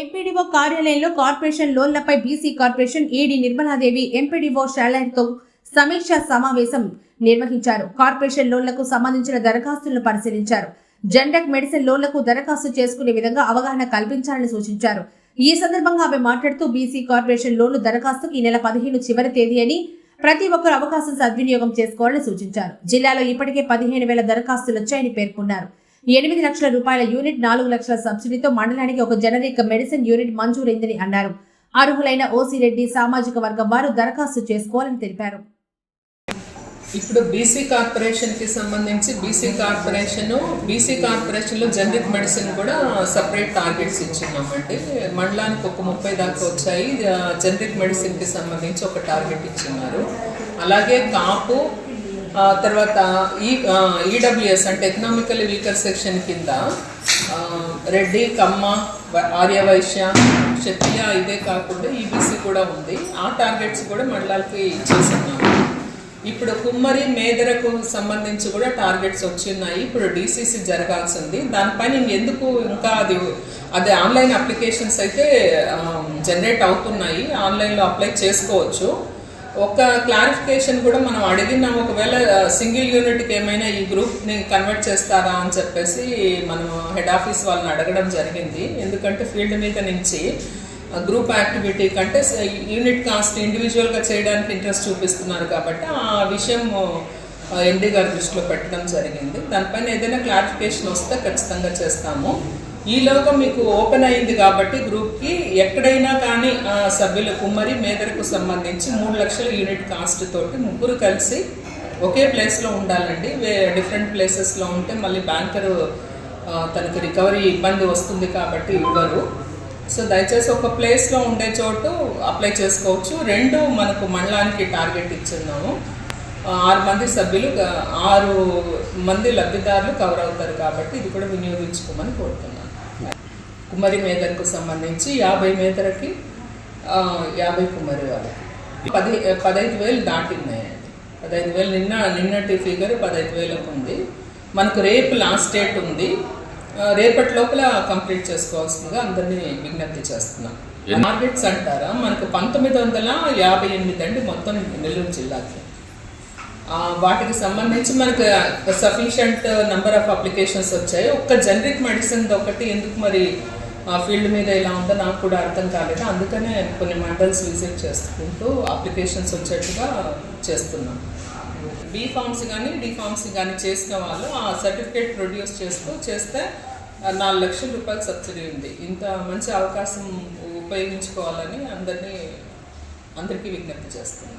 MPDO కార్యాలయంలో corporation లోన్లపై BC corporation ED Nirmaladevi MPDO షాలైన్తో సమీక్ష సమావేశం నిర్వహించారు. కార్పొరేషన్ లోన్లకు సంబంధించిన దరఖాస్తులను పరిశీలించారు. జెండక్ మెడిసిన్ లోన్లకు దరఖాస్తు చేసుకునే విధంగా అవగాహన కల్పించాలని సూచించారు. ఈ సందర్భంగా ఆమె మాట్లాడుతూ బీసీ కార్పొరేషన్ లోన్లు దరఖాస్తుకు ఈ నెల పదిహేను చివరి తేదీ అని ప్రతి ఒక్కరు అవకాశం సద్వినియోగం చేసుకోవాలని సూచించారు. జిల్లాలో ఇప్పటికే పదిహేను వేల దరఖాస్తులు వచ్చాయని పేర్కొన్నారు. ఎనిమిది లక్షల రూపాయల యూనిట్ నాలుగు లక్షల సబ్సిడీతో మండలానికి ఒక జనరిక్ మెడిసిన్ యూనిట్ మంజూరైందని అన్నారు. అర్హులైన ఓసీ రెడ్డి సామాజిక వర్గం వారు దరఖాస్తు చేసుకోవాలని తెలిపారు. ఇప్పుడు బీసీ కార్పొరేషన్కి సంబంధించి బీసీ కార్పొరేషన్ బీసీ కార్పొరేషన్లో జనరిక్ మెడిసిన్ కూడా సపరేట్ టార్గెట్స్ ఇచ్చున్నామండి. మండలానికి ఒక ముప్పై దాకా వచ్చాయి. జనరిక్ మెడిసిన్కి సంబంధించి ఒక టార్గెట్ ఇచ్చిన్నారు. అలాగే కాపు తర్వాత ఈ ఈడబ్ల్యూఎస్ అంటే ఎకనామికల్ వీకర్ సెక్షన్ కింద రెడ్డి కమ్మ ఆర్యవైశ్య క్షత్రియ ఇదే కాకుండా ఈబీసీ కూడా ఉంది. ఆ టార్గెట్స్ కూడా మండలాలకి ఇచ్చేస్తున్నాము ఇప్పుడు కుమ్మరి మేదరకు సంబంధించి కూడా టార్గెట్స్ వచ్చిన్నాయి. ఇప్పుడు డీసీసీ జరగాల్సింది. దానిపైన ఎందుకు ఇంకా అది అది ఆన్లైన్ అప్లికేషన్స్ అయితే జనరేట్ అవుతున్నాయి. ఆన్లైన్లో అప్లై చేసుకోవచ్చు. ఒక క్లారిఫికేషన్ కూడా మనం అడిగినాం. ఒకవేళ సింగిల్ యూనిట్కి ఏమైనా ఈ గ్రూప్ని కన్వర్ట్ చేస్తారా అని చెప్పేసి మనం హెడ్ ఆఫీస్ వాళ్ళని అడగడం జరిగింది. ఎందుకంటే ఫీల్డ్ మీద నుంచి గ్రూప్ యాక్టివిటీ కంటే యూనిట్ కాస్ట్ ఇండివిజువల్గా చేయడానికి ఇంట్రెస్ట్ చూపిస్తున్నారు కాబట్టి ఆ విషయం ఎండి గారి దృష్టిలో పెట్టడం జరిగింది. దానిపైన ఏదైనా క్లారిఫికేషన్ వస్తే ఖచ్చితంగా చేస్తాము. ఈ లోకం మీకు ఓపెన్ అయింది కాబట్టి గ్రూప్కి ఎక్కడైనా కానీ సభ్యుల కుమ్మరి మేదరకు సంబంధించి మూడు లక్షల యూనిట్ కాస్ట్ తోటి ముగ్గురు కలిసి ఒకే ప్లేస్లో ఉండాలండి. వే డిఫరెంట్ ప్లేసెస్లో ఉంటే మళ్ళీ బ్యాంకరు తనకి రికవరీ ఇబ్బంది వస్తుంది కాబట్టి ఇవ్వరు. సో దయచేసి ఒక ప్లేస్లో ఉండే చోటు అప్లై చేసుకోవచ్చు. రెండు మనకు మండలానికి టార్గెట్ ఇచ్చున్నాము. ఆరు మంది సభ్యులు ఆరు మంది లబ్ధిదారులు కవర్ అవుతారు కాబట్టి ఇది కూడా వినియోగించుకోమని కోరుతున్నాను. కుమ్మరి మేదరకు సంబంధించి యాభై మేదరకి యాభై కుమ్మరి వాళ్ళకి పది పదహైదు వేలు దాటిన్నాయండి పదహైదు వేలు నిన్న నిన్నటి ఫిగర్ పదహైదు వేలకు ఉంది. మనకు రేపు లాస్ట్ డేట్ ఉంది. రేపటి లోపల కంప్లీట్ చేసుకోవాల్సిందిగా అందరినీ విజ్ఞప్తి చేస్తున్నాం. టార్గెట్స్ అంటారా? మనకు పంతొమ్మిది వందల యాభై ఎనిమిది అండి మొత్తం నెల్లూరు జిల్లాకి. వాటికి సంబంధించి మనకు సఫిషియంట్ నెంబర్ ఆఫ్ అప్లికేషన్స్ వచ్చాయి. ఒక్క జనరిక్ మెడిసిన్ ఒకటి ఎందుకు మరి ఫీల్డ్ మీద ఇలా ఉందో నాకు కూడా అర్థం కాలేదు. అందుకనే కొన్ని మండల్స్ విజిట్ చేసుకుంటూ అప్లికేషన్స్ వచ్చేట్టుగా చేస్తున్నాం. బీ ఫార్మ్స్ కానీ డి ఫార్మ్స్ కానీ చేసిన వాళ్ళు ఆ సర్టిఫికేట్ ప్రొడ్యూస్ చేస్తూ చేస్తే నాలుగు లక్షల రూపాయలు సబ్సిడీ ఉంది. ఇంత మంచి అవకాశం ఉపయోగించుకోవాలని అందరినీ అందరికీ విజ్ఞప్తి చేస్తున్నాను